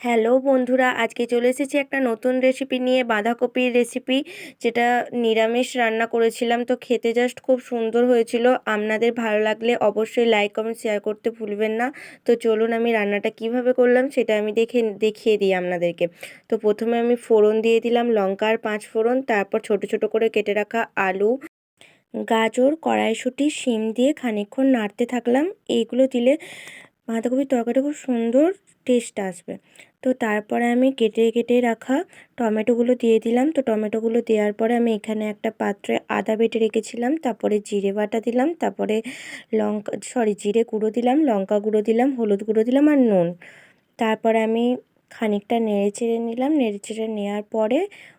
Hello বন্ধুরা, আজকে চলে এসেছি একটা নতুন রেসিপি নিয়ে, বাঁধাকপির রেসিপি যেটা নিরামিষ রান্না করেছিলাম। তো খেতে জাস্ট খুব সুন্দর হয়েছিল। আপনাদের ভালো লাগলে অবশ্যই লাইক কমেন্ট শেয়ার করতে ভুলবেন না। তো চলুন আমি রান্নাটা কীভাবে করলাম, সেটা আমি দেখে, দেখিয়ে দিই আপনাদেরকে। তো প্রথমে আমি ফোড়ন দিয়ে দিলাম, লঙ্কার পাঁচ ফোড়ন, তারপর ছোট ছোট করে কেটে রাখা আলু, গাজর, কড়াইশুঁটি, শিম দিয়ে খানিকক্ষণ নাড়তে থাকলাম। এইগুলো দিলে বাঁধাকপির তরকারিটা খুব সুন্দর টেস্ট আসবে। তো তারপরে আমি কেটে কেটে রাখা টমেটোগুলো দিয়ে দিলাম। তো টমেটোগুলো দেওয়ার পরে আমি এখানে একটা পাত্রে আদা বেটে রেখেছিলাম, তারপরে জিরে বাটা দিলাম, তারপরে লঙ্কা সরি জিরে গুঁড়ো দিলাম, লঙ্কা গুঁড়ো দিলাম, হলুদ গুঁড়ো দিলাম আর নুন। তারপরে আমি খানিকটা নেড়ে চেড়ে নিলাম। নেড়ে চেড়ে নেওয়ার পরে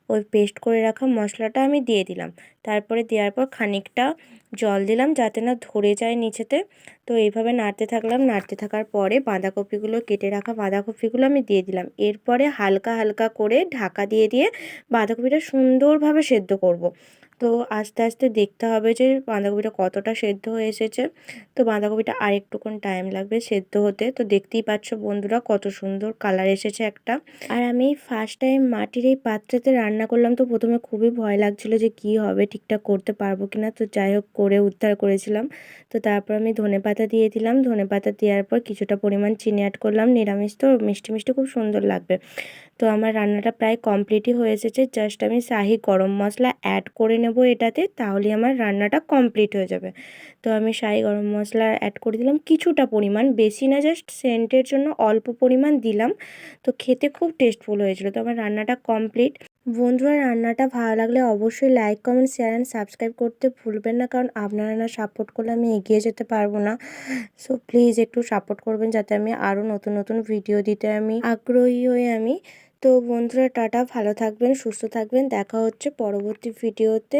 ওই পেস্ট করে রাখা মশলাটা আমি দিয়ে দিলাম। তারপরে দেওয়ার পর খানিকটা জল দিলাম যাতে না ধরে যায় নিচেতে। তো এইভাবে নাড়তে থাকলাম। নাড়তে থাকার পরে বাঁধাকপিগুলো কেটে রাখা বাঁধাকপিগুলো আমি দিয়ে দিলাম। এরপরে হালকা হালকা করে ঢাকা দিয়ে দিয়ে বাঁধাকপিটা সুন্দরভাবে সেদ্ধ করব। তো আস্তে আস্তে দেখতে হবে যে বাঁধাকপিটা কতটা সেদ্ধ হয়ে এসেছে। তো বাঁধাকপিটা আরেকটুকুন টাইম লাগবে সেদ্ধ হতে। তো দেখতেই পাচ্ছ বন্ধুরা কত সুন্দর কালার এসেছে একটা। আর আমি ফার্স্ট টাইম মাটির এই পাত্রেতে রান্না করলাম তো প্রথমে খুবই ভয় লাগছিল যে কি হবে, ঠিকঠাক করতে পারব কি না তো যাই হোক করে উদ্ধার করেছিলাম। তো তারপর আমি ধনে পাতা দিয়ে দিলাম। ধনে পাতা দেওয়ার পর কিছুটা পরিমাণ চিনি অ্যাড করলাম। নিরামিষ তো মিষ্টি মিষ্টি খুব সুন্দর লাগবে। তো আমার রান্নাটা প্রায় কমপ্লিটই হয়ে এসেছে। জাস্ট আমি শাহি গরম মশলা অ্যাড করে নেব এটাতে, তাহলে আমার রান্নাটা কমপ্লিট হয়ে যাবে। তো আমি শাহি গরম মশলা অ্যাড করে দিলাম। কিছুটা পরিমাণ, বেশি না জাস্ট সেন্টের জন্য অল্প পরিমাণ দিলাম। তো খেতে খুব টেস্টফুল হয়েছিল। তো আমার রান্নাটা কমপ্লিট বন্ধুরা, রান্নাটা ভালো লাগলে অবশ্যই like comment share and subscribe করতে ভুলবেন না। কারণ আপনারা না সাপোর্ট করলে আমি এগিয়ে যেতে পারব না। সো প্লিজ একটু সাপোর্ট করবেন যাতে আমি আরও নতুন নতুন ভিডিও দিতে আমি আগ্রহী হয়ে আমি তো বন্ধুরা টাটা ভালো থাকবেন সুস্থ থাকবেন। দেখা হচ্ছে পরবর্তী ভিডিওতে।